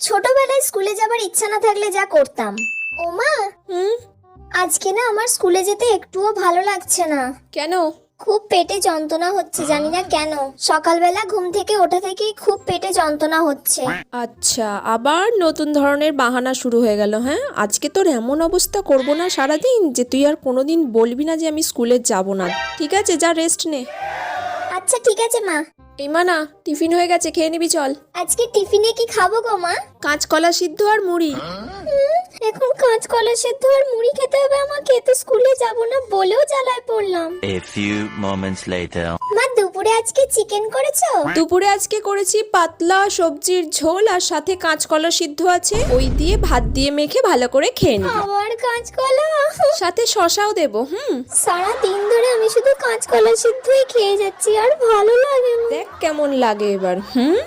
ছোটবেলায় স্কুলে যাবার ইচ্ছা না থাকলে যা করতাম। ও মা হুম? আজকে না আমার স্কুলে যেতে একটুও ভালো লাগছে না। কেন? খুব পেটে যন্ত্রণা হচ্ছে জানি না কেন। সকালবেলা ঘুম থেকে ওঠা থেকেই খুব পেটে যন্ত্রণা হচ্ছে। আচ্ছা আবার নতুন ধরনের বাহানা শুরু হয়ে গেল হ্যাঁ? আজকে তোর এমন অবস্থা করব না সারাদিন যে তুই আর কোনোদিন বলবি না যে আমি স্কুলে যাব না। ঠিক আছে যা রেস্ট নে। আচ্ছা ঠিক আছে মা। এই টিফিন হয়ে গেছে খেয়ে নিবি চল। আজকে টিফিনে কি খাব গো মা? কাঁচকলা সিদ্ধ আর মুড়ি। হুম, এখন কাঁচকলা সেদ্ধ আর মুড়ি খেতে হবে আমাকে তো স্কুলে যাব না বলেও জ্বালায় পড়লাম। A few moments later. মা দুপুরে আজকে চিকেন করেছ? দুপুরে আজকে করেছি পাতলা সবজির ঝোল আর সাথে কাঁচকলা সিদ্ধ আছে। ওই দিয়ে ভাত দিয়ে মেখে ভালো করে খেয়ে নিবি। আবার কাঁচকলা? সাথে শশাও দেবো হুম। সারা দিন ধরে আমি শুধু কাঁচকলা সিদ্ধই খেয়ে যাচ্ছি আর ভালো লাগে না। দেখ কেমন লাগে এবার হুম?